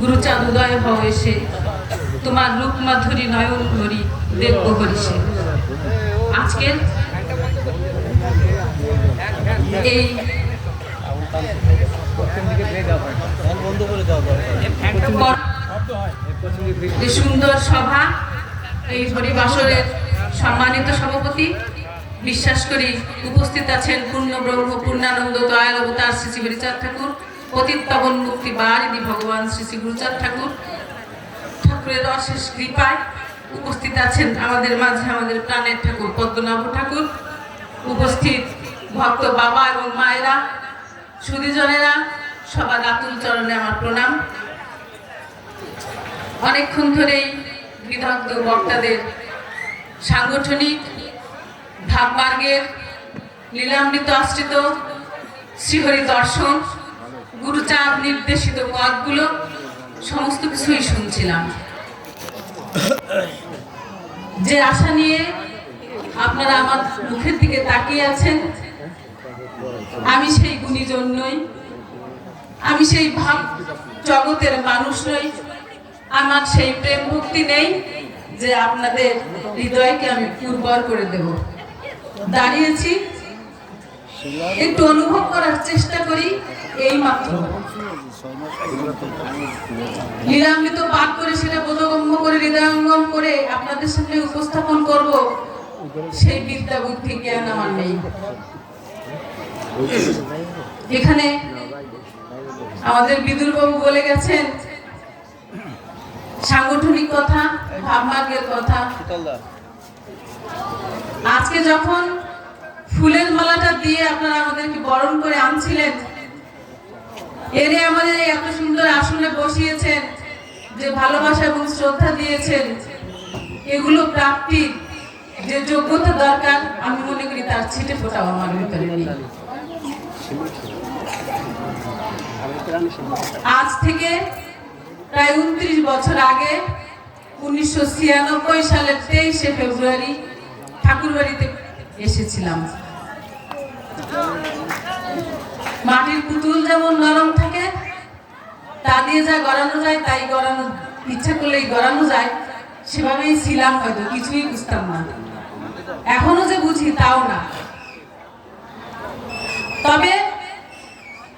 গুরুচাঁদ উদয় হও এসে। তোমার রূপ মাধুরী নয়ন হরি দেখব হরিষে। আজকের এই সুন্দর সভা, এই হরিবাসরের সম্মানিত সভাপতি, বিশ্বাস করি উপস্থিত আছেন পূর্ণ ব্রহ্ম পূর্ণানন্দ দয়াল অবতার শ্রী হরিচাঁদ ঠাকুর। পতিত পাবন মুক্তি বারিদি ভগবান শ্রী শ্রী গুরুচাঁদ ঠাকুর। ঠাকুরের অশেষ কৃপায় উপস্থিত আছেন আমাদের মাঝে আমাদের প্রাণের ঠাকুর, পদ্মনাভ ঠাকুর। উপস্থিত ভক্ত বাবা এবং মায়েরা, সুদীজনেরা, সবার আতুল চরণে আমার প্রণাম। অনেকক্ষণ ধরেই বিদগ্ধ বক্তাদের সাংগঠনিক ভাবমার্গের লীলামৃত আশ্রিত, শ্রীহরি দর্শন গুরুচাঁদ নির্দেশিত পথগুলো সমস্ত কিছুই শুনছিলাম। যে আশা নিয়ে আপনারা আমার মুখের দিকে তাকিয়ে আছেন, আমি সেই গুণীজন নই, আমি সেই ভাব জগতের মানুষ নই, আমার সেই প্রেম ভক্তি নেই যে আপনাদের হৃদয়কে আমি উর্বর করে দেব। দাঁড়িয়েছি একটু অনুভব করার চেষ্টা করি এই মাত্র। লীলামৃত পাঠ করে সেটা বোধগম্য করে, হৃদয়ঙ্গম করে আপনাদের সামনে উপস্থাপন করব। সেই বিদ্যা বুদ্ধি, জ্ঞান আমার নেই। এখানে আমাদের বিদুর বাবু বলে গেছেন, সাংগঠনিক কথা ভাবমার্গের কথা। আজকে যখন ফুলের মালাটা দিয়ে আপনারা আমাদেরকে বরণ করে আনছিলেন। এনে আমাদের এত সুন্দর আসনে বসিয়েছেন, যে ভালোবাসা এবং শ্রদ্ধা দিয়েছেন। এগুলো প্রাপ্তির যে যোগ্যতা দরকার, আমি মনে করি তার ছিটে ফোটাও আমার ভিতরে। আজ থেকে প্রায় উনত্রিশ বছর আগে, উনিশশো ছিয়ানব্বই সালের তেইশে ফেব্রুয়ারি, ঠাকুরবাড়িতে এসেছিলাম। মাটির পুতুল যেমন নরম থাকে, তা দিয়ে যা গড়ানো যায়, তাই গড়ানো, ইচ্ছা করলেই গড়ানো যায়। সেভাবেই ছিলাম হয়তো, কিছুই বুঝতাম না। এখনও যে বুঝি তাও না। তবে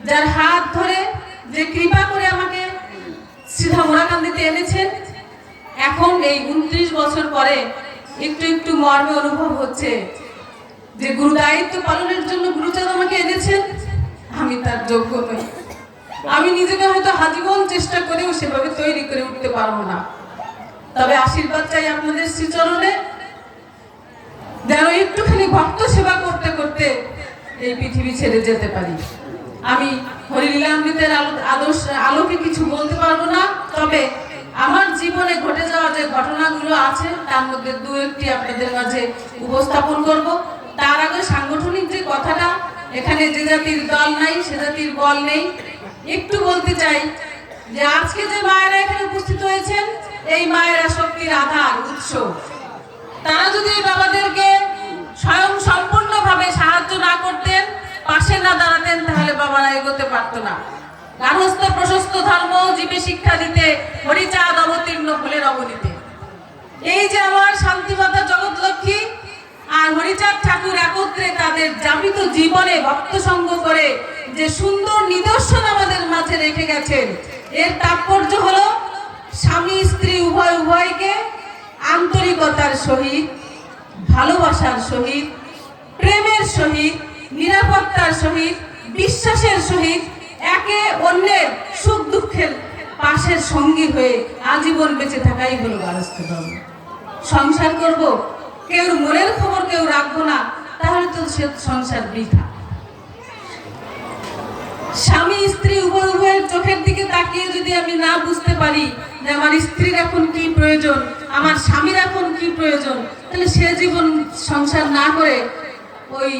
যার হাত ধরে যে কৃপা করে আমাকে সিধা মোড়াকান্দিতে এনেছেন, এখন এই উনত্রিশ বছর পরে একটু একটু মর্মে অনুভব হচ্ছে। যে গুরু দায়িত্ব পালনের জন্য গুরুচাঁদ আমাকে এনেছেন আমি তার যোগ্য নই। আমি নিজেকে হয়তো হাজীবন চেষ্টা করেও সেভাবে তৈরি করে উঠতে পারব না। তবে আশীর্বাদ চাই আপনাদের শ্রীচরণে, যেন একটুখানি ভক্ত সেবা করতে করতে এই পৃথিবী ছেড়ে যেতে পারি। আমি হরিলীলামৃতের আদর্শ আলোকে কিছু বলতে পারব না, তবে আমার জীবনে ঘটে যাওয়া যে ঘটনাগুলো আছে, তার মধ্যে দু একটি আপনাদের মাঝে উপস্থাপন করব। তার আগে সাংগঠনিক যে কথাটা, এখানে যে জাতির দল নাই, সে জাতির বল নেই। একটু বলতে চাই যে আজকে যে মায়েরা এখানে উপস্থিত হয়েছেন, এই মায়েরা শক্তির আধার, উৎস। তারা যদি বাবাদেরকে স্বয়ং সম্পূর্ণভাবে সাহায্য না করতেন, পাশে না দাঁড়াতেন, তাহলে বাবারা এগোতে পারতো না। গার্হস্থ প্রশস্ত ধর্ম, জীবে শিক্ষা দিতে, হরিচাঁদ অবতীর্ণ ফুলের অবনীতে এই যে আমার শান্তিমাতা জগৎ লক্ষ্মী আর হরিচাঁদ ঠাকুর একত্রে তাদের যাপিত জীবনে ভক্ত সঙ্গ করে যে সুন্দর নিদর্শন আমাদের মাঝে রেখে গেছেন। এর তাৎপর্য হলো, স্বামী, স্ত্রী, উভয়, উভয়কে আন্তরিকতার সহিত, ভালোবাসার সহিত, প্রেমের সহিত, নিরাপত্তার সহিত, বিশ্বাসের সহিত একে অন্যের সুখ দুঃখের পাশের সঙ্গী হয়ে আজীবন বেঁচে থাকাই হলো গারস্থ সংসার করব? কেউ মনের খবর কেউ রাখব না, তাহলে তো সে সংসার বৃথা। স্বামী, স্ত্রী উভয় উভয়ের চোখের দিকে তাকিয়ে যদি আমি না বুঝতে পারি যে আমার স্ত্রীর এখন কি প্রয়োজন, আমার স্বামীর এখন কি প্রয়োজন, তাহলে সে জীবন সংসার না করে ওই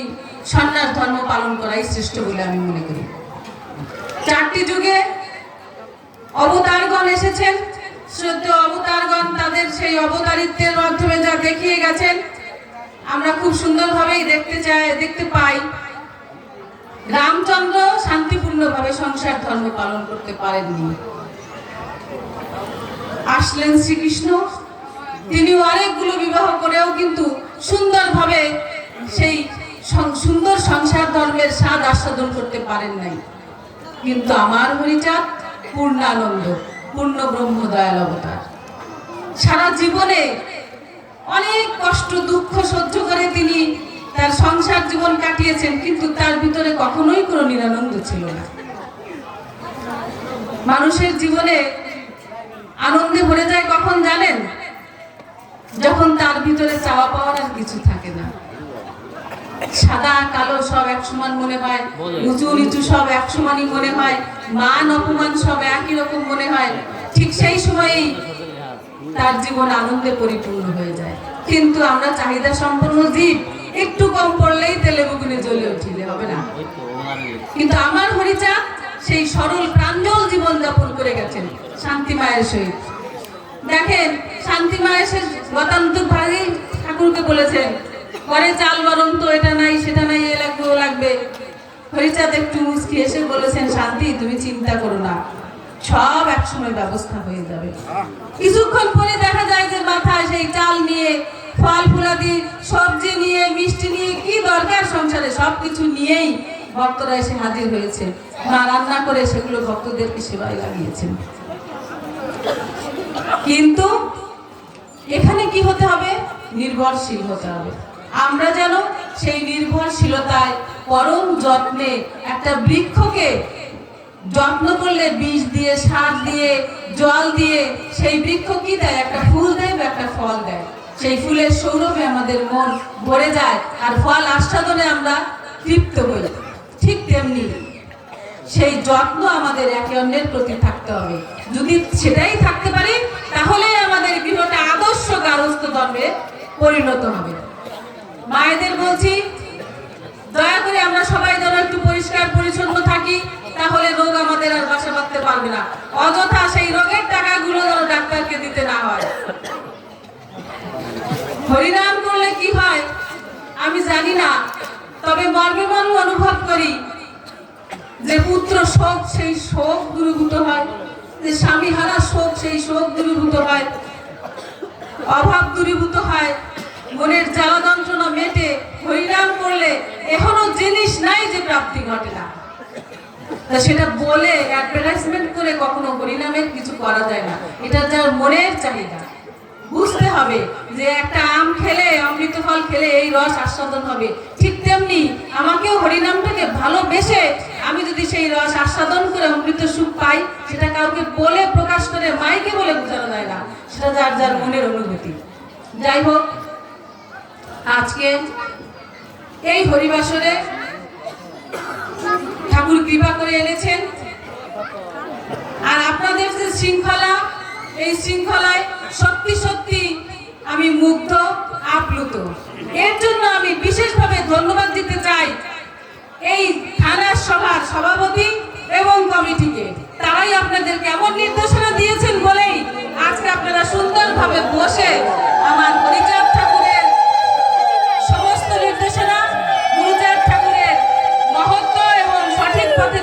সন্ন্যাস ধর্ম পালন করাই শ্রেষ্ঠ বলে আমি মনে করি। চারটি যুগে অবতারগণ এসেছেন। শ্রদ্ধ অবতারগণ তাদের সেই অবতারিত্বের মাধ্যমে যা দেখিয়ে গেছেন, আমরা খুব সুন্দরভাবেই দেখতে চাই, দেখতে পাই। রামচন্দ্র শান্তিপূর্ণভাবে সংসার ধর্ম পালন করতে পারেননি। আসলেন শ্রীকৃষ্ণ। তিনি অনেকগুলো বিবাহ করেও কিন্তু সুন্দরভাবে সেই সুন্দর সংসার ধর্মের স্বাদ আস্বাদন করতে পারেন নাই। কিন্তু আমার হরিচাঁদ, পূর্ণানন্দ। পূর্ণ ব্রহ্ম দয়াল অবতার। সারা জীবনে অনেক কষ্ট, দুঃখ সহ্য করে তিনি তার সংসার জীবন কাটিয়েছেন, কিন্তু তার ভিতরে কখনোই কোনো নিরানন্দ ছিল না। মানুষের জীবনে আনন্দে ভরে যায় কখন জানেন? যখন তার ভিতরে চাওয়া পাওয়ার আর কিছু থাকে না। সাদা কালো সব এক সমান মনে হয়। উঁচু নিচু সব এক সমানই মনে হয়। মান অপমান সব একই রকম মনে হয়। ঠিক সেই সময়েই তার জীবন আনন্দে পরিপূর্ণ হয়ে যায়। কিন্তু আমরা চাহিদা সম্পন্ন জীব একটু কম পড়লেই তেলে বেগুনে জ্বলে উঠিলে হবে না। ইয়ে। কিন্তু আমার হরিচাঁদ সেই সরল প্রাঞ্জল জীবন যাপন করে গেছেন শান্তি মায়ের সহিত। দেখেন শান্তি মায়ের সে গতান্তর ভাগেই ঠাকুরকে বলেছেন পরে চাল বরং তো, এটা নাই, সেটা নাই, এ লাগবে, ও লাগবে। হরিচাঁদ একটু মুচকি এসে বলেছেন, শান্তি, তুমি চিন্তা করো না। সব একসময় ব্যবস্থা হয়ে যাবে। কিছুক্ষণ পরে দেখা যায় যে মাথায় সেই চাল নিয়ে, ফল ফুলাদি, সবজি নিয়ে, মিষ্টি নিয়ে, কি দরকার সংসারে? সব কিছু নিয়েই ভক্তরা এসে হাজির হয়েছে। মা রান্না করে সেগুলো ভক্তদেরকে সেবায় লাগিয়েছেন। কিন্তু এখানে কি হতে হবে? নির্ভরশীল হতে হবে। আমরা যেন সেই নির্ভরশীলতায় পরম যত্নে একটা বৃক্ষকে যত্ন করলে বীজ দিয়ে, সার দিয়ে, জল দিয়ে সেই বৃক্ষ কি দেয়? একটা ফুল দেয় বা একটা ফল দেয়? সেই ফুলের সৌরভে আমাদের মন ভরে যায় আর ফল আস্বাদনে আমরা তৃপ্ত হই। ঠিক তেমনি সেই যত্ন আমাদের একে অন্যের প্রতি থাকতে হবে। যদি সেটাই থাকতে পারি তাহলে আমাদের গৃহটা আদর্শ গারস্থ ধর্মে পরিণত হবে। মায়েদের বলছি, দয়া করে আমরা সবাই যেন একটু পরিষ্কার পরিচ্ছন্ন থাকি, তাহলে রোগ আমাদের আর বাসা বাঁধতে পারবে না। অযথা সেই রোগের টাকাগুলো যেন ডাক্তারকে দিতে না হয়। হরিনাম করলে কি হয়? আমি জানি না, তবে মর্মে মর্ম অনুভব করি যে পুত্র শোক, সেই শোক দূরীভূত হয়। যে স্বামী হারা শোক, সেই শোক দূরীভূত হয়। অভাব দূরীভূত হয়। মনের জ্বালা যন্ত্রণা মেটে হরিনাম করলে এখনও জিনিস নাই যে প্রাপ্তি ঘটে না। সেটা বলে অ্যাডভার্টাইজমেন্ট করে কখনো হরিনামের কিছু করা যায় না। এটা যার মনের চাহিদা। বুঝতে হবে যে একটা আম খেলে, অমৃত ফল খেলে এই রস আস্বাদন হবে। ঠিক তেমনি আমাকেও হরিনামটাকে ভালোবেসে আমি যদি সেই রস আস্বাদন করে অমৃত সুখ পাই, সেটা কাউকে বলে প্রকাশ করে, মাইকে বলে বোঝানো যায় না। সেটা যার যার মনের অনুভূতি। যাই হোক আজকে এই হরিবাসরে ঠাকুর কৃপা করে এনেছেন। আর আপনাদের যে শৃঙ্খলা, এই শৃঙ্খলায় সত্যি সত্যি আমি মুগ্ধ, আপ্লুত। এর জন্য আমি বিশেষভাবে ধন্যবাদ দিতে চাই এই থানার সভার সভাপতি এবং কমিটিকে। তারাই আপনাদের কেমন নির্দেশনা দিয়েছেন বলেই আজকে আপনারা সুন্দরভাবে বসে আমার হরিচাঁদ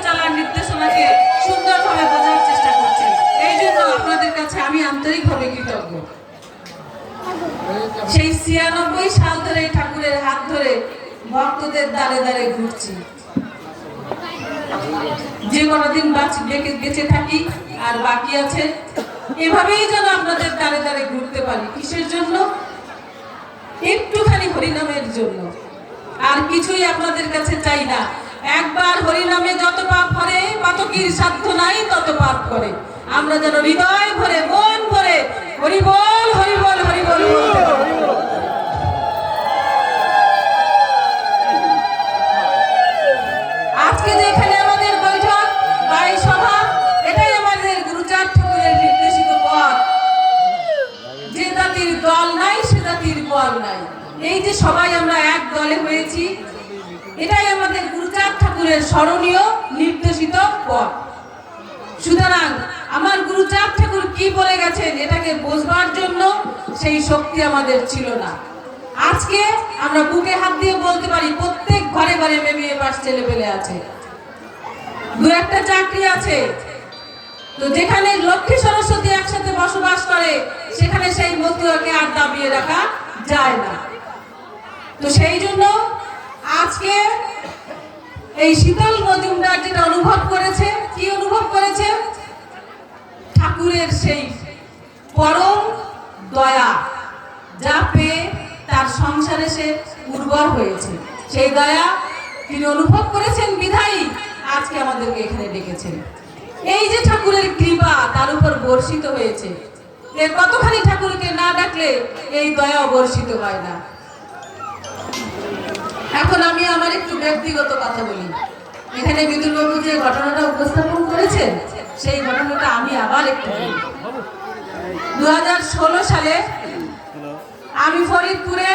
চলার নির্দেশনাকে সুন্দরভাবে বোঝার চেষ্টা করছেন। এই জন্য আপনাদের কাছে আমি আন্তরিকভাবে কৃতজ্ঞ। সেই ছিয়ানব্বই সাল ধরে ঠাকুরের হাত ধরে ভক্তদের দ্বারে দ্বারে ঘুরছি। যে কতদিন বাঁচি বেঁচে বেঁচে থাকি আর বাকি আছে, এভাবেই যেন আপনাদের দ্বারে দ্বারে ঘুরতে পারি। কিসের জন্য? একটুখানি হরিনামের জন্য। আর কিছুই আপনাদের কাছে চাই না। একবার হরিনামে যত পাপ করে পাতকির সাধ্য নাই তত পাপ করে। আমরা যেন হৃদয় ভরে, মন ভরে, হরিবল হরিবল হরিবল। আজকে যে এখানে আমাদের বৈঠক, বা এই সভা, এটাই আমাদের গুরুচাঁদ ঠাকুরের নির্দেশিত পথ। যে জাতির দল নাই, সে জাতির বল নাই। এই যে সবাই আমরা এক দলে হয়েছি এটাই আমাদের গুরুচাঁদ ঠাকুরের স্মরণীয় নির্দেশিত পথ। সুতরাং আমার গুরুচাঁদ ঠাকুর কি বলে গেছেন, এটাকে বোঝবার জন্য সেই শক্তি আমাদের ছিল না। আজকে আমরা বুকে হাত দিয়ে বলতে পারি, প্রত্যেক ঘরে ঘরে মেয়ে বাস ছেলে পেলে আছে। দু একটা চাকরি আছে। তো যেখানে লক্ষ্মী সরস্বতী একসাথে বসবাস করে, সেখানে সেই মতুয়াকে আর দাবিয়ে রাখা যায় না। তো সেই জন্য আজকে এই শীতল মজুমদার যেটা অনুভব করেছে? কি অনুভব করেছে? ঠাকুরের সেই পরম দয়া, যা পেয়ে তার সংসারে সে উর্বর হয়েছে। সেই দয়া তিনি অনুভব করেছেন, বিধায়ী আজকে আমাদেরকে এখানে ডেকেছেন। এই যে ঠাকুরের কৃপা তার উপর বর্ষিত হয়েছে, এর কতখানি ঠাকুরকে না ডাকলে এই দয়া বর্ষিত হয় না? এখন আমি আমার একটু ব্যক্তিগত কথা বলি। এখানে বিদুলবাবু যে ঘটনাটা উপস্থাপন করেছেন, সেই ঘটনাটা আমি আবার একটু বলি। দু সালে আমি ফরিদপুরে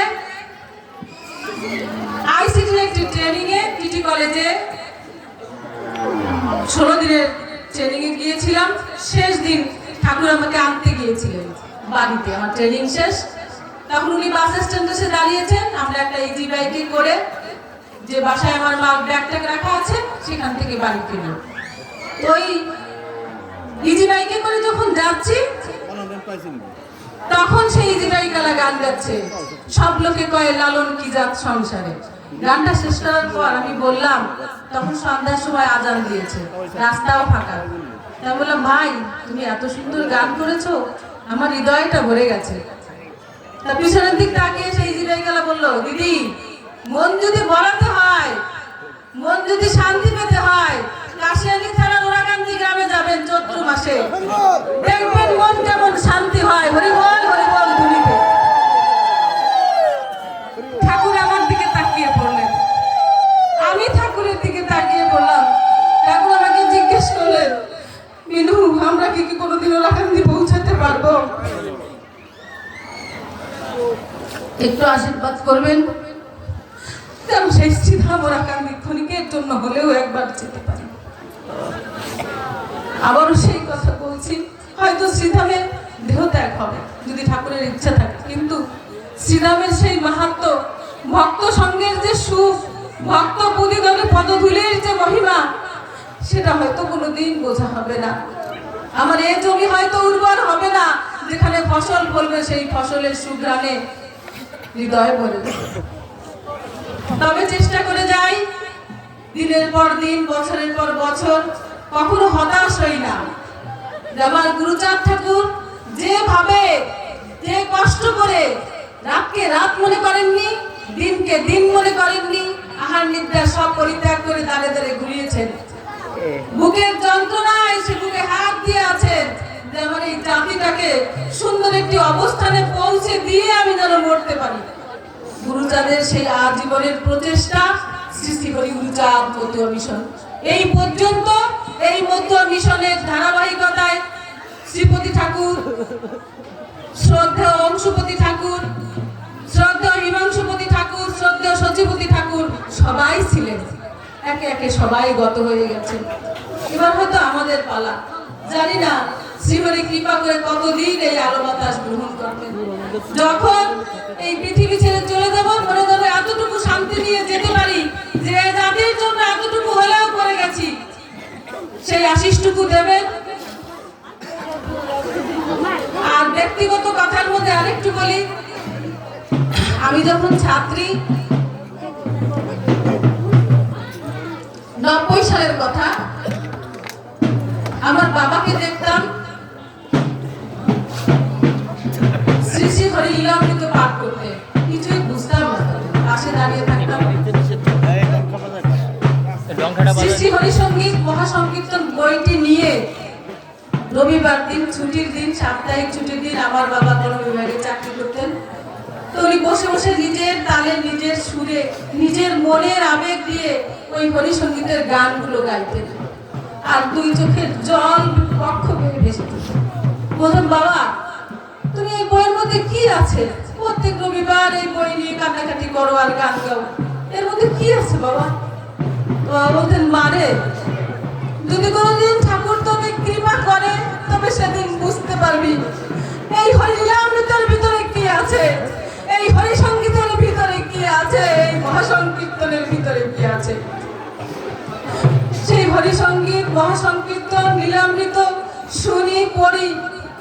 আইসিটির একটি ট্রেনিংয়ে টিটি কলেজে ষোলো দিনের ট্রেনিংয়ে গিয়েছিলাম। শেষ দিন ঠাকুর আমাকে আনতে গিয়েছিলেন বাড়িতে। আমার ট্রেনিং শেষ। তখন উনি বাস স্ট্যান্ডে এসে দাঁড়িয়েছেন। আমরা একটা ইজি বাইকে করে যে বাসায় আমার মা ব্যাগটা রাখা আছে, সেখান থেকে বাড়ি ফিরলাম তো ওই ইজি বাইকে করে যখন যাচ্ছি, তখন সেই ইজিরাই গালা গান গাচ্ছে। সব লোকে কয়ে, লালন কি জাত সংসারে? গানটা শেষ করার পর আমি বললাম, তখন সন্ধ্যার সময় আজান দিয়েছে। রাস্তাও ফাঁকা। তাই বললাম, ভাই, তুমি এত সুন্দর গান করেছ, আমার হৃদয়টা ভরে গেছে। তা পিছনের দিক তাকিয়ে সেই জিরাই গেলা বলল, দিদি, মন যদি ভরাতে হয়, মন যদি শান্তি পেতে হয়, কাশিয়ানি থানার ওরাকান্দি গ্রামে যাবেন চৈত্র মাসে। দেখবেন মন কেমন শান্তি হয়। হরিবল একটু আশীর্বাদ করবেন। যেন সেই সিধা মোরাকান্দি ক্ষণিকের জন্য হলেও একবার যেতে পারি। আবারও সেই কথা বলছি, হয়তো শ্রীধামের দেহ ত্যাগ হবে, যদি ঠাকুরের ইচ্ছা থাকে। কিন্তু শ্রীধামের সেই মাহাত্ম, ভক্ত সঙ্গের যে সুখ, ভক্ত পুদিগণে পদধূলির যে মহিমা, সেটা হয়তো কোনোদিন বোঝা হবে না। আমার এই জমি হয়তো উর্বর হবে না, যেখানে ফসল বলবে সেই ফসলের সুগ্রামে হৃদয় বলে তবে চেষ্টা করে যাই, দিনের পর দিন, বছরের পর বছর, কখনো হতাশ হই না। আমার গুরুচাঁদ ঠাকুর যেভাবে যে কষ্ট করে রাতকে রাত মনে করেননি, দিনকে দিন মনে করেননি, আহার নিদ্রা সব পরিত্যাগ করে দাঁড়ে দাঁড়ে ঘুরিয়েছেন। বুকের যন্ত্রণায় সে বুকে হাত দিয়ে আছেন। যে আমার এই জাতিটাকে সুন্দর একটি অবস্থানে পৌঁছে দিয়ে আমি যেন মরতে পারি। গুরুচাঁদের সেই আজীবনের প্রচেষ্টা, সৃষ্টি করি গুরুচাঁদ মতুয়া মিশন। এই পর্যন্ত, এই মতুয়া মিশনের ধারাবাহিকতায় শ্রীপতি ঠাকুর, শ্রদ্ধেয় অংশুপতি ঠাকুর, শ্রদ্ধেয় হিমাংশুপতি ঠাকুর, শ্রদ্ধেয় সচিপতি ঠাকুর সবাই ছিলেন। একে একে সবাই গত হয়ে গেছে। এবার হয়তো আমাদের পালা। জানি না শ্রীহরি কৃপা করে কতদিন এই আলো বাতাস গ্রহণ করবেন? যখন এই পৃথিবী ছেড়ে চলে যাব, মনে যাবে এতটুকু শান্তি নিয়ে যেতে পারি যে জাতির জন্য এতটুকু হলেও করে গেছি। সেই আশিসটুকু দেবেন। আর ব্যক্তিগত কথার মধ্যে আরেকটু বলি, আমি যখন ছাত্রী, নব্বই সালের কথা আমার বাবাকে দেখতাম। শ্রী শ্রী হরি লীলামৃত পাঠ করতে। কিছুই বুঝতাম না। পাশে দাঁড়িয়ে থাকতাম। নিয়ে রবিবার দিন, ছুটির দিন, সাপ্তাহিক ছুটির দিন আমার বাবা চাকরি করতেন। তো উনি বসে বসে নিজের নিজের সুরে, নিজের মনের আবেগ দিয়ে ওই হরিসঙ্গীতের গানগুলো গাইতেন। আর দুই চোখের জল পক্ষ পেয়ে ভেসে। বলতাম বাবা, তুমি এই বইয়ের মধ্যে কি আছে? প্রত্যেক রবিবার এই বই নিয়ে কান্নাকাটি করো আর গান গাও। এর মধ্যে কি আছে, বাবা? তো বলতেন মারে যদি কোনোদিন ঠাকুর তোকে কৃপা করে, তবে সেদিন বুঝতে পারবি। এই হরিলামৃতের ভিতরে কি আছে? এই হরি সঙ্গীতের ভিতরে কি আছে? এই মহাসংকীর্তনের ভিতরে কি আছে? হরিসঙ্গীত মহাসংকীর্তন, লীলামৃত শুনি, পড়ি।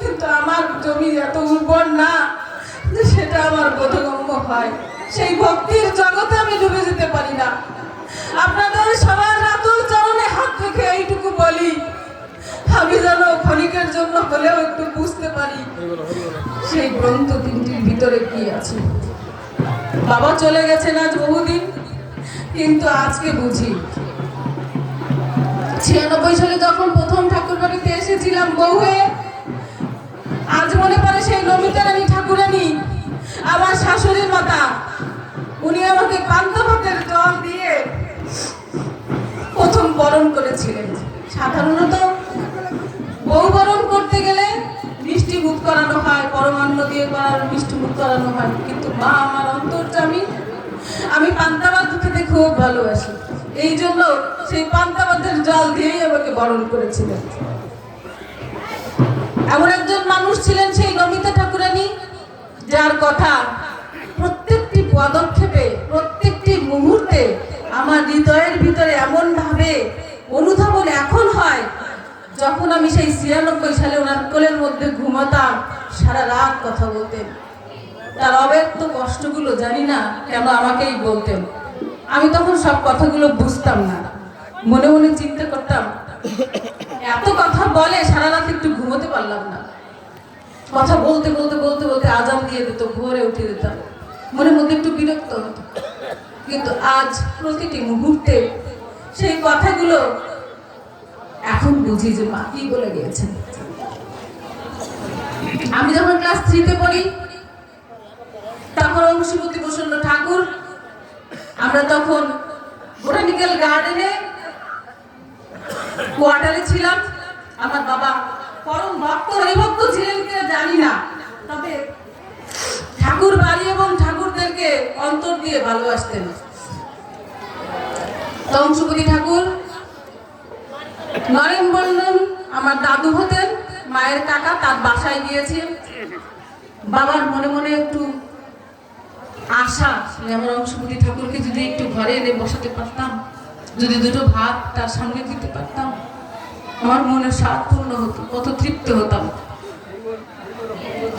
কিন্তু আমার জমি এত উর্বর না যে সেটা আমার বোধগম্য হয়। সেই ভক্তির জগতে আমি ডুবে যেতে পারি না। আপনাদের সবার রাতুল চরণে হাত রেখে এইটুকু বলি। আমি যেন ক্ষণিকের জন্য হলেও একটু বুঝতে পারি সেই গ্রন্থ তিনটির ভিতরে কি আছে। বাবা চলে গেছেন আজ বহুদিন, কিন্তু আজকে বুঝি। ছিয়ানব্বই সালে যখন প্রথম ঠাকুর বাড়িতে এসেছিলাম বউ হয়ে, আজ মনে পড়ে সেই নমিতা রানী ঠাকুরানী, আমার শাশুড়ির মাতা। উনি আমাকে পান্ত ভাতের জল দিয়ে প্রথম বরণ করেছিলেন। সাধারণত বউ বরণ করতে গেলে মিষ্টি মুখ করানো হয়, পরমান্ন দিয়ে করার মিষ্টি মুখ করানো হয়। কিন্তু মা আমার অন্তর্জামী আমি পান্তাবাদ খেতে খুব ভালোবাসি। এই জন্য সেই পান্তাবাদের জল দিয়েই আমাকে বরণ করেছিলেন। এমন একজন মানুষ ছিলেন সেই নমিতা ঠাকুরানী, যার কথা প্রত্যেকটি পদক্ষেপে, প্রত্যেকটি মুহূর্তে আমার হৃদয়ের ভিতরে এমন ভাবে অনুধাবন এখন হয়, যখন আমি সেই ছিয়ানব্বই সালে ওনার কোলের মধ্যে ঘুমাতাম, সারা রাত কথা বলতেন। তার অব্যক্ত কষ্টগুলো জানি না কেন আমাকেই বলতেন। আমি তখন সব কথাগুলো বুঝতাম না। মনে মনে চিন্তা করতাম, এত কথা বলে সারা রাত একটু ঘুমোতে পারলাম না। কথা বলতে বলতে বলতে বলতে আজান দিয়ে দিত, ভোরে উঠে দিতাম মনের মধ্যে একটু বিরক্ত হতো। কিন্তু আজ প্রতিটি মুহূর্তে সেই কথাগুলো এখন বুঝি যে মা কি বলে গিয়েছেন। আমি যখন ক্লাস থ্রিতে পড়ি তখন অংশুমতি প্রসন্ন ঠাকুর আমরা তখন বোটানিক্যাল গার্ডেনে কোয়ার্টারে ছিলাম। আমার বাবা পরম ভক্ত, হরিভক্ত ছিলেন কিনা জানি না। তবে ঠাকুর বাড়ি এবং ঠাকুরদেরকে অন্তর দিয়ে ভালোবাসতেন। তংশুপতি ঠাকুর নরেন বর্ণন আমার দাদু হতেন, মায়ের কাকা তার বাসায় গিয়েছি বাবার মনে মনে একটু আশা আমার অংশপতি ঠাকুরকে যদি একটু ঘরে এনে বসাতে পারতাম, যদি দুটো ভাত তার সামনে দিতে পারতাম, আমার মনে স্বাদ পূর্ণ হতো, কত তৃপ্ত হতাম।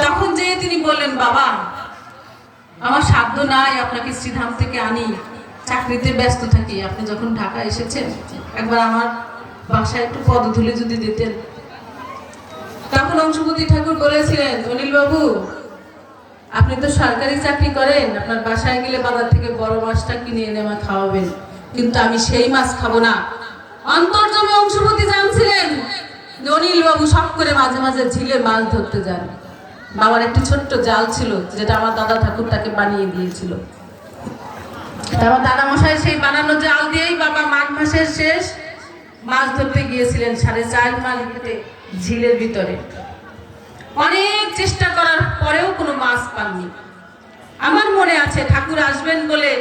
তখন যে তিনি বললেন, বাবা, আমার সাধ্য নাই আপনাকে শ্রীধাম থেকে আনি, চাকরিতে ব্যস্ত থাকি। আপনি যখন ঢাকা এসেছেন, একবার আমার বাসায় একটু পদধূলি যদি দিতেন। তখন অংশপতি ঠাকুর বলেছিলেন অনিল বাবু আপনি তো সরকারি চাকরি করেন, আপনার বাসায় গেলে বাজার থেকে বড় মাছটা কিনে এনে আমার খাওয়াবেন। কিন্তু আমি সেই মাছ খাব না। অন্তর্জমে অংশপতি জানছিলেন অনিল বাবু সব করে মাঝে মাঝে ঝিলে মাছ ধরতে যান। বাবার একটি ছোট্ট জাল ছিল, যেটা আমার দাদা ঠাকুর তাকে বানিয়ে দিয়েছিল। তা আমার দাদা মশাই সেই বানানো জাল দিয়েই বাবা মাঘ মাসের শেষ মাছ ধরতে গিয়েছিলেন সাড়ে চার মাস ঝিলের ভিতরে। অনেক চেষ্টা করার পরেও কোনো মাছ পাননি। আমার মনে আছে ঠাকুর আসবেন বলে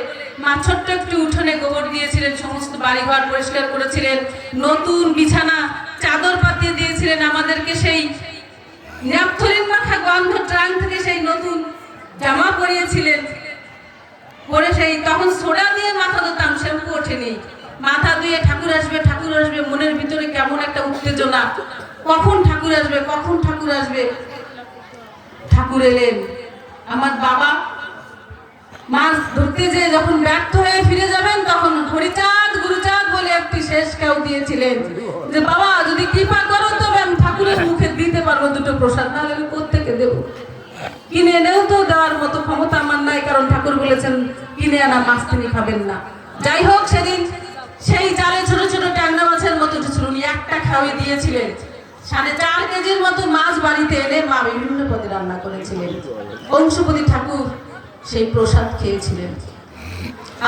মা ছোট্ট একটু উঠোনে গোবর দিয়েছিলেন, সমস্ত বাড়িঘর পরিষ্কার করেছিলেন, নতুন বিছানা, চাদর পাতিয়ে দিয়েছিলেন আমাদেরকে সেই ন্যাপথলিন মাখা গন্ধ ট্রাং থেকে সেই নতুন জামা পরিয়েছিলেন। পরে সেই তখন সোডা দিয়ে মাথা ধুতাম, শ্যাম্পু ওঠেনি। মাথা ধুয়ে ঠাকুর আসবে ঠাকুর আসবে, মনের ভিতরে কেমন একটা উত্তেজনা কখন ঠাকুর আসবে? কখন ঠাকুর আসবে? ঠাকুর এলেন। আমার বাবা মাছ ধরতে যেয়ে যখন ব্যর্থ হয়ে ফিরে যাবেন, তখন হরিচাঁদ, গুরুচাঁদ বলে একটি শেষ কেউ দিয়েছিলেন যে, বাবা, যদি কৃপা করো, তবে আমি ঠাকুরের মুখে দিতে পারব দুটো প্রসাদ, নাহলে আমি কোথেকে দেবো? কিনে এনেও তো দেওয়ার মতো ক্ষমতা আমার নাই, কারণ ঠাকুর বলেছেন, কিনে আনা মাছ তিনি খাবেন না। যাই হোক, সেদিন সেই জালে ছোট ছোট ট্যাংরা মাছের মতো উঠেছিল উনি একটা খাওয়ি দিয়েছিলেন। সাড়ে চার কেজির মতো মাছ বাড়িতে এনে মা বিভিন্ন পদে রান্না করেছিলেন। অংশপতি ঠাকুর সেই প্রসাদ খেয়েছিলেন।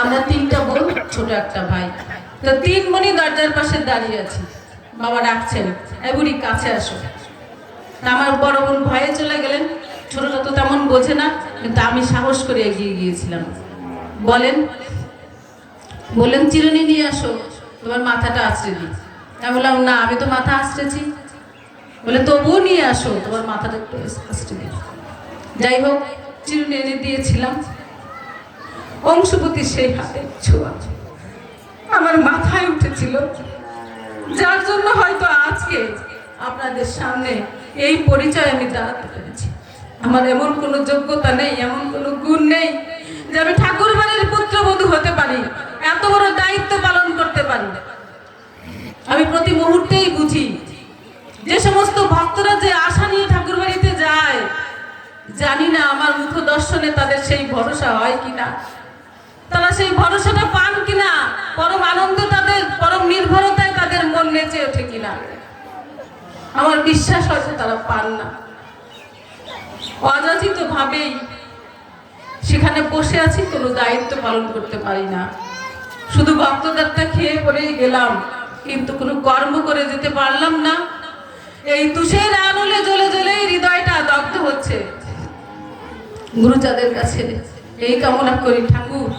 আমরা তিনটা বোন, ছোট একটা ভাই। তো তিন বোনই দরজার পাশে দাঁড়িয়ে আছি। বাবা ডাকছেন, এ বুড়ি, কাছে আসো। আমার বড় বোন ভয়ে চলে গেলেন। ছোটটা তো তেমন বোঝে না, কিন্তু আমি সাহস করে এগিয়ে গিয়েছিলাম। বলেন, বললেন, চিরুনি নিয়ে আসো, তোমার মাথাটা আছড়ে দিই। আমি বললাম, না, আমি তো মাথা আছড়েছি বলে, তবুও নিয়ে আসো। তোমার মাথাটা একটু যাই হোক, চিরুনি এনে দিয়েছিলাম। অংশপতি সেই হাতে ছোঁয়া। আমার মাথায় উঠেছিল, যার জন্য হয়তো আজকে আপনাদের সামনে এই পরিচয় আমি দাঁড়াতে পেরেছি। আমার এমন কোনো যোগ্যতা নেই, এমন কোনো গুণ নেই যে আমি ঠাকুর বাড়ির পুত্রবধূ হতে পারি, এত বড় দায়িত্ব পালন করতে পারি। আমি প্রতি মুহূর্তেই বুঝি যে সমস্ত ভক্তরা যে আশা নিয়ে ঠাকুর বাড়িতে যায়, জানি না আমার মুখ দর্শনে তাদের সেই ভরসা হয় কিনা। তারা সেই ভরসাটা পান কিনা, পরম আনন্দ তাদের, পরম নির্ভরতায় তাদের মন নেচে ওঠে কিনা। আমার বিশ্বাস হয়তো তারা পান না। অযাচিত ভাবেই সেখানে বসে আছি, কোনো দায়িত্ব পালন করতে পারি না। শুধু ভক্তদারটা খেয়ে পরেই গেলাম, কিন্তু কোনো কর্ম করে যেতে পারলাম না। এই তুষের আনলে জ্বলে জ্বলেই হৃদয়টা দগ্ধ হচ্ছে। গুরুচাঁদের কাছে এই কামনা করি, ঠাকুর।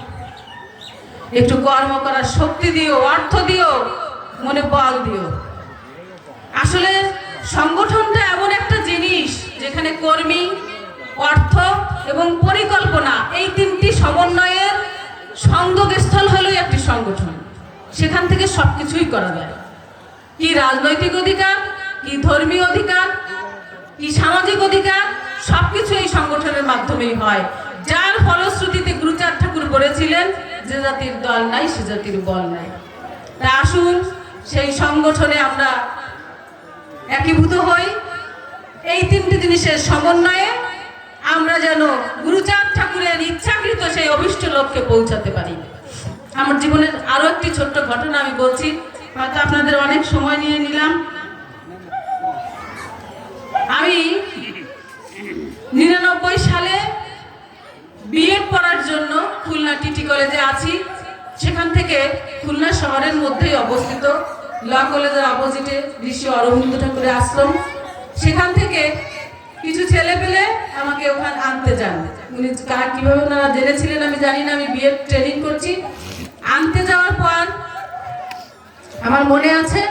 একটু কর্ম করার শক্তি দিও, অর্থ দিও, মনে বল দিও। আসলে সংগঠনটা এমন একটা জিনিস যেখানে কর্মী, অর্থ এবং পরিকল্পনা এই তিনটি সমন্বয়ের সংযোগস্থল হলো একটি সংগঠন। সেখান থেকে সব কিছুই করা যায়। কি রাজনৈতিক অধিকার কি ধর্মীয় অধিকার, কি সামাজিক অধিকার, সবকিছু এই সংগঠনের মাধ্যমেই হয়। যার ফলশ্রুতিতে গুরুচাঁদ ঠাকুর বলেছিলেন, যে জাতির দল নাই, সে জাতির বল নাই। তা আসুন, সেই সংগঠনে আমরা একীভূত হই। এই তিনটি জিনিসের সমন্বয়ে আমরা যেন গুরুচাঁদ ঠাকুরের ইচ্ছাকৃত সেই অভিষ্ট লক্ষ্যে পৌঁছাতে পারি। আমার জীবনের আরও একটি ছোট্ট ঘটনা আমি বলছি, হয়তো আপনাদের অনেক সময় নিয়ে নিলাম। আমি নিরানব্বই সালে বিএড পড়ার জন্য খুলনা টিটি কলেজে আছি। সেখান থেকে খুলনা শহরের মধ্যেই অবস্থিত। ল কলেজের অপোজিটে ঋষি অরবিন্দ ঠাকুরের আশ্রম। সেখান থেকে কিছু ছেলে পেলে আমাকে ওখানে আনতে যান। উনি কার কীভাবে ওনারা জেনেছিলেন আমি জানি না, আমি বিএড ট্রেনিং করছি। আনতে যাওয়ার পর আমার মনে আছে,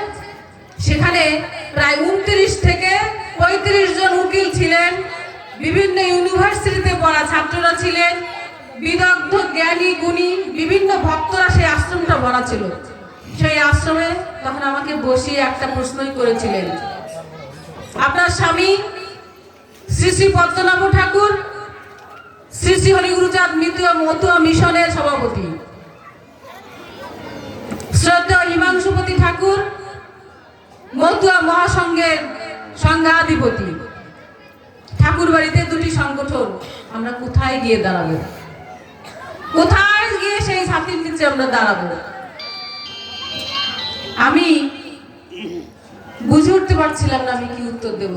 সেখানে প্রায় উনত্রিশ থেকে পঁয়ত্রিশ জন উকিল ছিলেন, বিভিন্ন ইউনিভার্সিটিতে পড়া ছাত্ররা ছিলেন, বিদগ্ধ, জ্ঞানী, গুণী, বিভিন্ন ভক্তরা সেই আশ্রমটা ভরা ছিল সেই আশ্রমে তখন আমাকে বসিয়ে একটা প্রশ্নই করেছিলেন। আপনার স্বামী শ্রী শ্রী পদ্মনাভ ঠাকুর, শ্রী শ্রী হরিগুরুচাঁদ মিতুয়া মতুয়া মিশনের সভাপতি। শ্রদ্ধা হিমাংশুপতি ঠাকুর, মতুয়া মহাসংঘের সংঘাধিপতি। ঠাকুর বাড়িতে দুটি সংগঠন আমরা কোথায় গিয়ে দাঁড়াবো? কোথায় গিয়ে সেই ছাতির নিচে আমরা দাঁড়াবো? আমি বুঝে উঠতে পারছিলাম না আমি কি উত্তর দেব।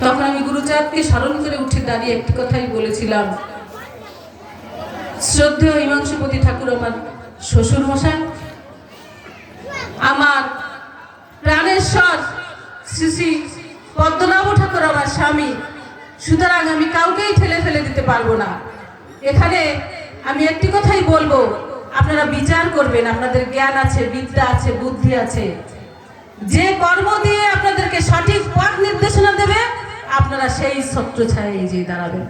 তখন আমি গুরুচাঁদকে স্মরণ করে উঠে দাঁড়িয়ে একটি কথাই বলেছিলাম। শ্রদ্ধেয় হিমাংশুপতি ঠাকুর আমার শ্বশুর মশাই আমার প্রাণেশ্বর শ্রী শ্রী পদ্মনাভ ঠাকুর আমার স্বামী। সুতরাং আমি কাউকেই ঠেলে ফেলে দিতে পারব না। এখানে আমি একটি কথাই বলব, আপনারা বিচার করবেন, আপনাদের জ্ঞান আছে, বিদ্যা আছে, বুদ্ধি আছে। যে কর্ম দিয়ে আপনাদেরকে সঠিক পথ নির্দেশনা দেবে, আপনারা সেই ছত্র ছায় যে দাঁড়াবেন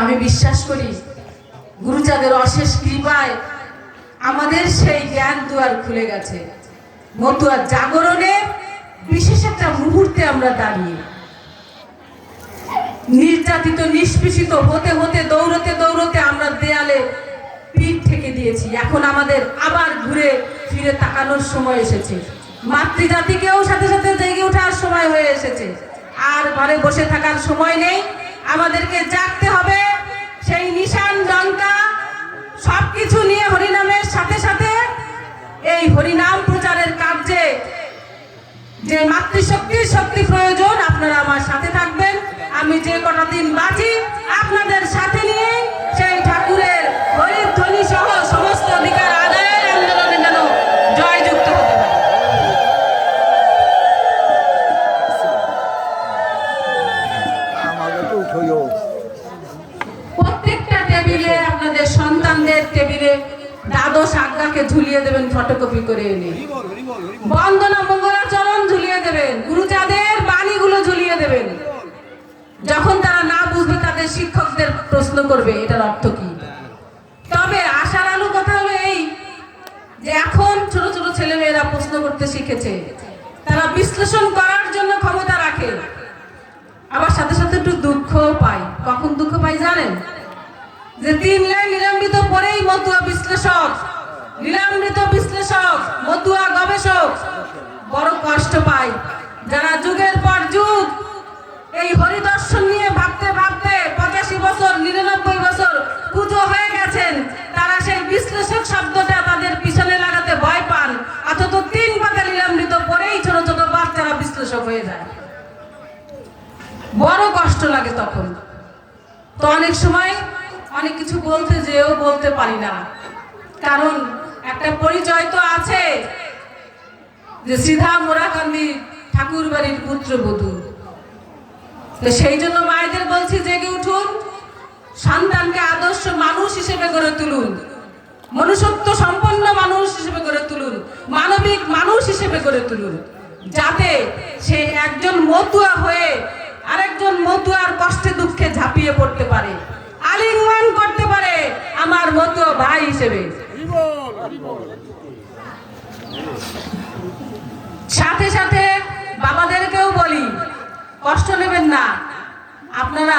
আমি বিশ্বাস করি, গুরুচাঁদের অশেষ কৃপায় আমাদের সেই জ্ঞান দুয়ার খুলে গেছে। মতুয়ার জাগরণে বিশেষ একটা মুহূর্তে আমরা দাঁড়িয়ে। নির্যাতিত, নিষ্পেষিত, হতে হতে, দৌড়তে দৌড়তে আমরা দেয়ালে পিঠ থেকে দিয়েছি। এখন আমাদের আবার ঘুরে ফিরে তাকানোর সময় এসেছে। মাতৃজাতিকেও সাথে সাথে জেগে ওঠার সময় হয়ে এসেছে। আর ঘরে বসে থাকার সময় নেই। আমাদেরকে জাগতে হবে। সেই নিশান ডঙ্কা সবকিছু নিয়ে হরিনামের সাথে সাথে এই হরিনাম প্রচারের কার্যে যে মাতৃশক্তির শক্তি প্রয়োজন, আপনারা আমার সাথে থাকবেন। আমি যে কটা দিন বাঁচি, আপনাদের সাথে নিয়ে সেই ঠাকুরের হরিধ্বনি সহ সমস্ত অধিকার দ্বাদশ আজ্ঞাকে ঝুলিয়ে দেবেন ফটোকপি করে এনে। বন্দনা মঙ্গলাচরণ ঝুলিয়ে দেবেন গুরুচাঁদের বাণীগুলো ঝুলিয়ে দেবেন। যখন তারা না বুঝবে, তাদের শিক্ষকদের প্রশ্ন করবে, এটার অর্থ কি? তবে আশার আলো কথা হলো এই, যে এখন ছোট ছোট ছেলেমেয়েরা প্রশ্ন করতে শিখেছে। তারা বিশ্লেষণ করার জন্য ক্ষমতা রাখে। আবার সাথে সাথে একটু দুঃখ পায়। কখন দুঃখ পাই জানেন? যে তিন লাইন নিলম্বিত পরেই মতুয়া বিশ্লেষক নিলম্বিত বিশ্লেষক, মতুয়া গবেষক বড় কষ্ট পায়। যারা যুগের পর যুগ এই হরিদর্শন নিয়ে ভাবতে ভাবতে পঁচাশি বছর, নিরানব্বই বছর পুজো হয়ে গেছেন, তারা সেই বিশ্লেষক শব্দটা তাদের পিছনে লাগাতে ভয় পান। অথচ তিন পাতা নিলম্বিত পরেই ছোট ছোট বাচ্চারা বিশ্লেষক হয়ে যায়। বড় কষ্ট লাগে তখন। তো অনেক সময় অনেক কিছু বলতে যেও বলতে পারি না। কারণ একটা পরিচয় তো আছে যে সিধা মোরাকান্দি ঠাকুর বাড়ির পুত্রবধূ তো সেই জন্য মায়েদের বলছি, জেগে উঠুন, সন্তানকে আদর্শ মানুষ হিসেবে গড়ে তুলুন, মনুষ্যত্ব সম্পন্ন মানুষ হিসেবে গড়ে তুলুন, মানবিক মানুষ হিসেবে গড়ে তুলুন, যাতে সে একজন মতুয়া হয়ে আরেকজন মতুয়ার কষ্টে দুঃখে ঝাঁপিয়ে পড়তে পারে। আলিঙ্গন করতে পারে আমার মতো ভাই হিসেবে। সাথে সাথে বাবাদেরকেও বলি, কষ্ট নেবেন না। আপনারা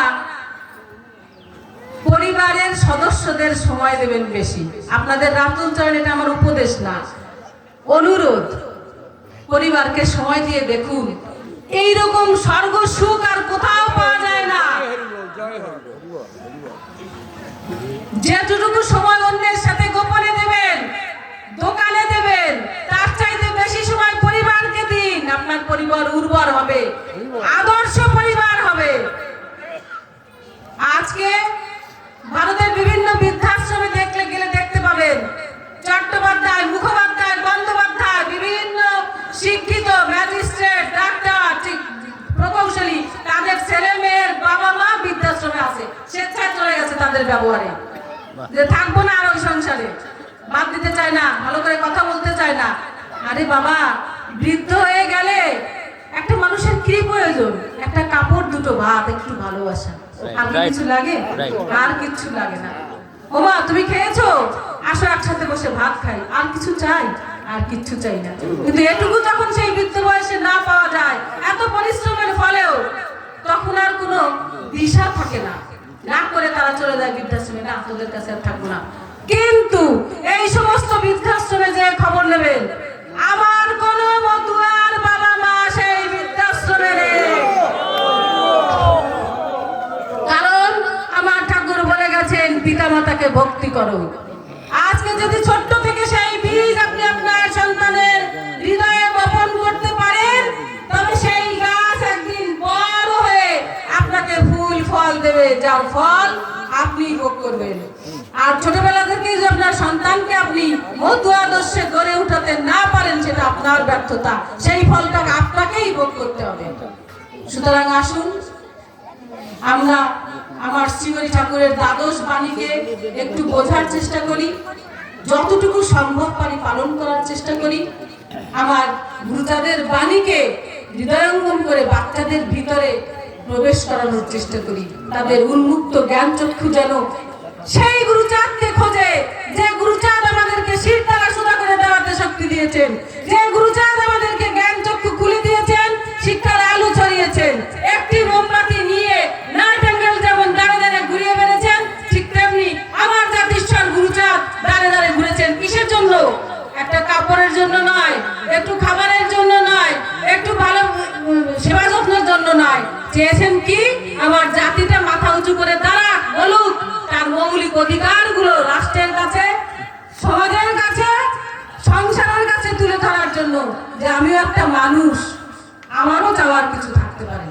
পরিবারের সদস্যদের সময় দেবেন বেশি। আপনাদের রাতুল এটা আমার উপদেশ না। অনুরোধ, পরিবারকে সময় দিয়ে দেখুন। এই রকম স্বর্গ হবে। আদর্শ পরিবার হবে। আজকে ভারতের বিভিন্ন বৃদ্ধাশ্রমে দেখলে গেলে দেখতে পাবেন, চট্টোপাধ্যায়, মুখোপাধ্যায়, বন্দ্যোপাধ্যায়, বিভিন্ন শিক্ষিত ম্যাজিস্ট্রেট, ডাক্তার প্রকৌশলী, তাদের ছেলে মেয়ের বাবা মা বৃদ্ধাশ্রমে আছে। স্বেচ্ছায় চলে গেছে তাদের ব্যবহারে। যে থাকব না আর ওই সংসারে। বাদ দিতে চায় না, ভালো করে কথা বলতে চায় না। আরে বাবা, বৃদ্ধ হয়ে গেলে একটা মানুষের কি প্রয়োজন? একটা কাপড় দুটো ভাত একটু ভালোবাসা। আর কিছু লাগে? আর কিছু লাগে না। ওমা তুমি খেয়েছো? আসো একসাথে বসে ভাত খাই। আর কিছু চাই? আর কিচ্ছু চাই না। কিন্তু এটুকু যখন সেই বৃদ্ধ বয়সে না পাওয়া যায় এত পরিশ্রমের ফলেও তখন আর কোনো দিশা থাকে না। না করে তারা চলে যায় বৃদ্ধাশ্রমে না তোদের কাছে আর থাকব না। কিন্তু এই সমস্ত বৃদ্ধাশ্রমে যে খবর নেবেন আমার কোনো মতুয়ার কারণ আমার ঠাকুর বলে গেছেন পিতা মাতাকে ভক্তি করো। আজকে যদি ছোট্ট থেকে সেই বীজ আপনি আপনার সন্তানের হৃদয়ে বপন করতে পারেন, তবে সেই গাছ একদিন বড় হয়ে আপনাকে ফুল ফল দেবে। যার ফল আপনি ভোগ করবেন। আর ছোটবেলা থেকে যদি আপনার সন্তানকে আপনি মধু আদর্শে গড়ে উঠাতে না পারেন, সেটা আপনার ব্যর্থতা। সেই ফলটা আপনাকেই ভোগ করতে হবে। সুতরাং আসুন, আমরা আমার শ্রীহরি ঠাকুরের দ্বাদশ বাণীকে একটু বোঝার চেষ্টা করি। যতটুকু সম্ভব পারি পালন করার চেষ্টা করি। আমার গুরুজাদের বাণীকে হৃদয়ঙ্গম করে বাচ্চাদের ভিতরে প্রবেশ করানোর চেষ্টা করি। তাদের উন্মুক্ত জ্ঞান চক্ষু যেন সেই গুরুচাঁদকে খোঁজে, যে গুরুচাঁদ আমাদেরকে শির দ্বারা সুদা করে দেওয়াতে শক্তি দিয়েছেন। যে গুরুচাঁদ আমাদেরকে জ্ঞান চক্ষু খুলে দিয়েছেন, শিক্ষার আলো ছড়িয়েছেন। একটি মোমবাতি নিয়ে নাইটেঙ্গেল যেমন দাঁড়ে দাঁড়ে ঘুরিয়ে বেড়েছেন, ঠিক তেমনি আমার জাতিস্বর গুরুচাঁদ দাঁড়ে দাঁড়ে ঘুরেছেন কিসের জন্য? একটা কাপড়ের জন্য নয়, একটু খাবারের জন্য নয়, একটু ভালো সেবা যত্নের জন্য নয়। চেয়েছেন কি? আমার জাতিটা মাথা উঁচু করে দাঁড়াক, বলুক। তার মৌলিক অধিকারগুলো রাষ্ট্রের কাছে, সমাজের কাছে, সংসারের কাছে তুলে ধরার জন্য যে আমিও একটা মানুষ, আমারও চাওয়ার কিছু থাকে